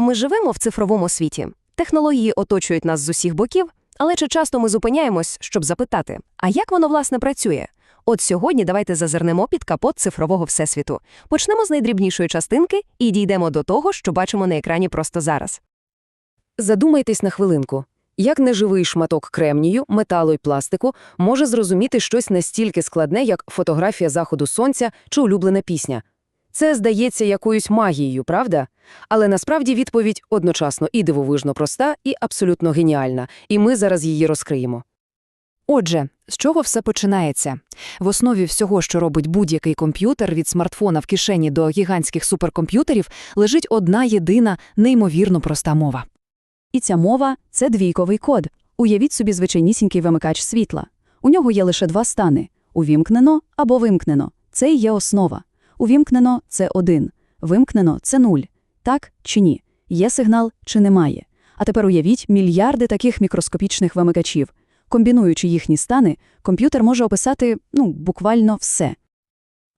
Ми живемо в цифровому світі. Технології оточують нас з усіх боків, але чи часто ми зупиняємось, щоб запитати, а як воно власне працює? От сьогодні давайте зазирнемо під капот цифрового всесвіту. Почнемо з найдрібнішої частинки і дійдемо до того, що бачимо на екрані просто зараз. Задумайтесь на хвилинку. Як неживий шматок кремнію, металу й пластику може зрозуміти щось настільки складне, як фотографія заходу сонця чи улюблена пісня? Це здається якоюсь магією, правда? Але насправді відповідь одночасно і дивовижно проста, і абсолютно геніальна, і ми зараз її розкриємо. Отже, з чого все починається? В основі всього, що робить будь-який комп'ютер від смартфона в кишені до гігантських суперкомп'ютерів, лежить одна єдина, неймовірно проста мова. І ця мова – це двійковий код. Уявіть собі звичайнісінький вимикач світла. У нього є лише два стани – увімкнено або вимкнено. Це і є основа. Увімкнено – це один, вимкнено – це нуль. Так чи ні? Є сигнал чи немає? А тепер уявіть мільярди таких мікроскопічних вимикачів. Комбінуючи їхні стани, комп'ютер може описати, ну, буквально все.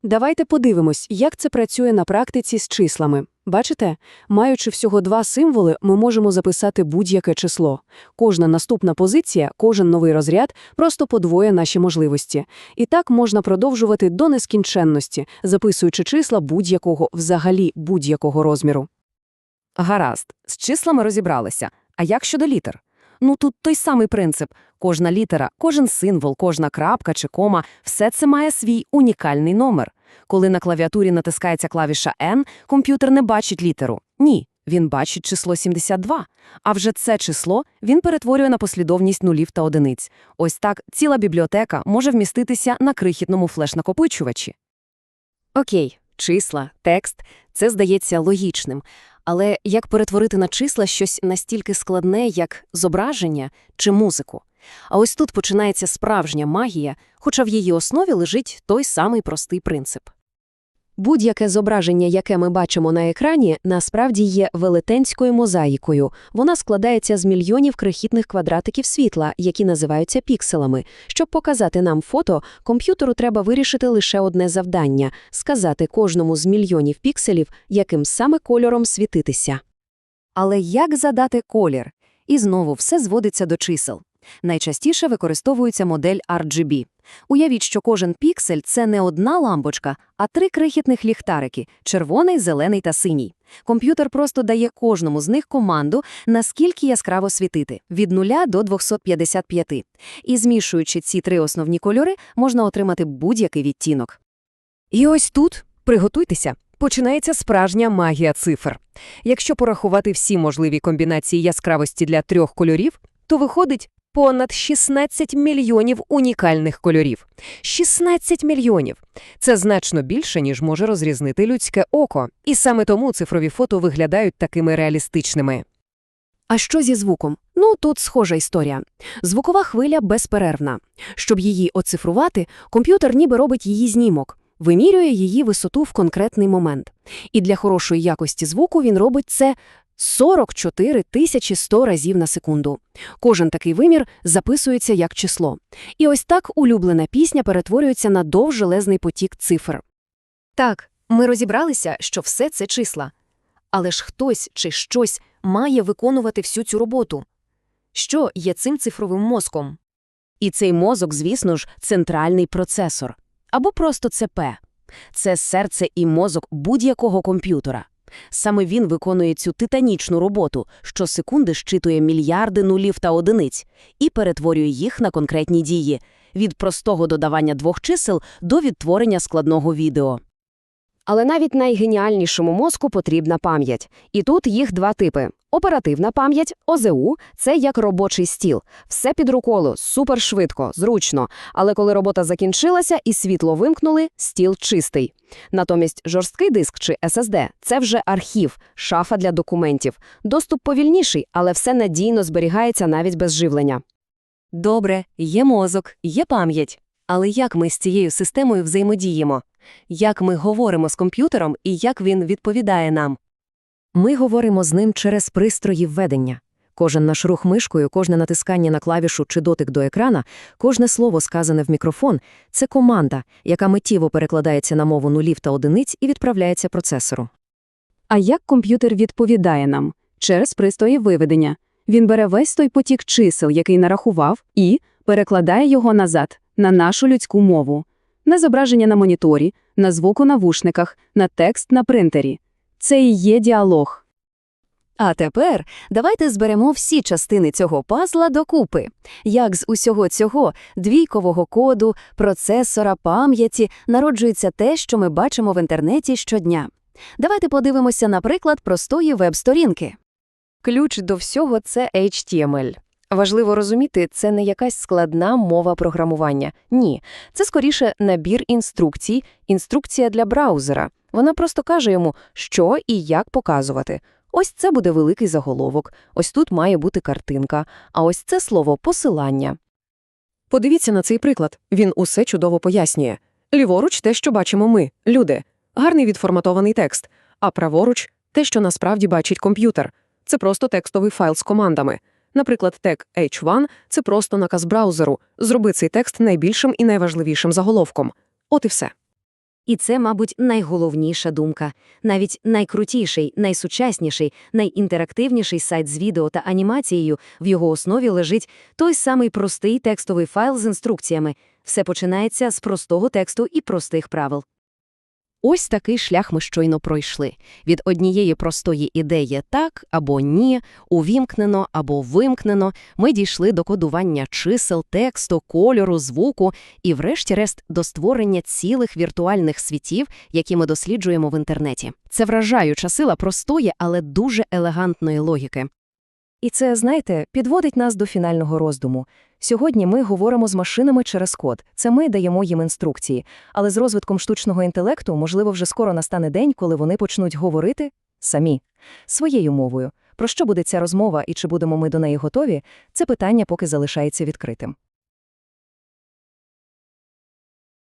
Давайте подивимось, як це працює на практиці з числами. Бачите? Маючи всього два символи, ми можемо записати будь-яке число. Кожна наступна позиція, кожен новий розряд просто подвоє наші можливості. І так можна продовжувати до нескінченності, записуючи числа будь-якого, взагалі будь-якого розміру. Гаразд, з числами розібралися. А як щодо літер? Ну тут той самий принцип. Кожна літера, кожен символ, кожна крапка чи кома – все це має свій унікальний номер. Коли на клавіатурі натискається клавіша N, комп'ютер не бачить літеру. Ні, він бачить число 72. А вже це число він перетворює на послідовність нулів та одиниць. Ось так ціла бібліотека може вміститися на крихітному флеш-накопичувачі. Окей, числа, текст – це здається логічним. Але як перетворити на числа щось настільки складне, як зображення чи музику? А ось тут починається справжня магія, хоча в її основі лежить той самий простий принцип. Будь-яке зображення, яке ми бачимо на екрані, насправді є велетенською мозаїкою. Вона складається з мільйонів крихітних квадратиків світла, які називаються пікселами. Щоб показати нам фото, комп'ютеру треба вирішити лише одне завдання – сказати кожному з мільйонів пікселів, яким саме кольором світитися. Але як задати колір? І знову все зводиться до чисел. Найчастіше використовується модель RGB. Уявіть, що кожен піксель – це не одна лампочка, а три крихітних ліхтарики – червоний, зелений та синій. Комп'ютер просто дає кожному з них команду, наскільки яскраво світити – від 0 до 255. І змішуючи ці три основні кольори, можна отримати будь-який відтінок. І ось тут, приготуйтеся, починається справжня магія цифр. Якщо порахувати всі можливі комбінації яскравості для трьох кольорів, то виходить понад 16 мільйонів унікальних кольорів. 16 мільйонів! Це значно більше, ніж може розрізнити людське око. І саме тому цифрові фото виглядають такими реалістичними. А що зі звуком? Ну, тут схожа історія. Звукова хвиля безперервна. Щоб її оцифрувати, комп'ютер ніби робить її знімок, вимірює її висоту в конкретний момент. І для хорошої якості звуку він робить це 44 тисячі 100 разів на секунду. Кожен такий вимір записується як число. І ось так улюблена пісня перетворюється на довжелезний потік цифр. Так, ми розібралися, що все це числа. Але ж хтось чи щось має виконувати всю цю роботу. Що є цим цифровим мозком? І цей мозок, звісно ж, центральний процесор. Або просто ЦП. Це серце і мозок будь-якого комп'ютера. Саме він виконує цю титанічну роботу, що секунди щитує мільярди нулів та одиниць і перетворює їх на конкретні дії – від простого додавання двох чисел до відтворення складного відео. Але навіть найгеніальнішому мозку потрібна пам'ять. І тут їх два типи. Оперативна пам'ять, ОЗУ – це як робочий стіл. Все під рукою, супершвидко, зручно. Але коли робота закінчилася і світло вимкнули, стіл чистий. Натомість жорсткий диск чи SSD – це вже архів, шафа для документів. Доступ повільніший, але все надійно зберігається навіть без живлення. Добре, є мозок, є пам'ять. Але як ми з цією системою взаємодіємо? Як ми говоримо з комп'ютером і як він відповідає нам? Ми говоримо з ним через пристрої введення. Кожен наш рух мишкою, кожне натискання на клавішу чи дотик до екрана, кожне слово, сказане в мікрофон – це команда, яка миттєво перекладається на мову нулів та одиниць і відправляється процесору. А як комп'ютер відповідає нам? Через пристрої виведення. Він бере весь той потік чисел, який нарахував, і перекладає його назад, на нашу людську мову. На зображення на моніторі, на звук у навушниках, на текст на принтері. Це і є діалог. А тепер давайте зберемо всі частини цього пазла докупи. Як з усього цього двійкового коду, процесора, пам'яті народжується те, що ми бачимо в інтернеті щодня. Давайте подивимося, наприклад, простої веб-сторінки. Ключ до всього – це HTML. Важливо розуміти, це не якась складна мова програмування. Ні, це скоріше набір інструкцій, інструкція для браузера. Вона просто каже йому, що і як показувати. Ось це буде великий заголовок, ось тут має бути картинка, а ось це слово «посилання». Подивіться на цей приклад. Він усе чудово пояснює. Ліворуч те, що бачимо ми, люди. Гарний відформатований текст. А праворуч те, що насправді бачить комп'ютер. Це просто текстовий файл з командами. Наприклад, тег H1 – це просто наказ браузеру. Зроби цей текст найбільшим і найважливішим заголовком. От і все. І це, мабуть, найголовніша думка. Навіть найкрутіший, найсучасніший, найінтерактивніший сайт з відео та анімацією в його основі лежить той самий простий текстовий файл з інструкціями. Все починається з простого тексту і простих правил. Ось такий шлях ми щойно пройшли. Від однієї простої ідеї «так» або «ні», увімкнено або вимкнено, ми дійшли до кодування чисел, тексту, кольору, звуку і, врешті-решт, до створення цілих віртуальних світів, які ми досліджуємо в інтернеті. Це вражаюча сила простої, але дуже елегантної логіки. І це, знаєте, підводить нас до фінального роздуму. Сьогодні ми говоримо з машинами через код. Це ми даємо їм інструкції. Але з розвитком штучного інтелекту, можливо, вже скоро настане день, коли вони почнуть говорити самі, своєю мовою. Про що буде ця розмова і чи будемо ми до неї готові, це питання поки залишається відкритим.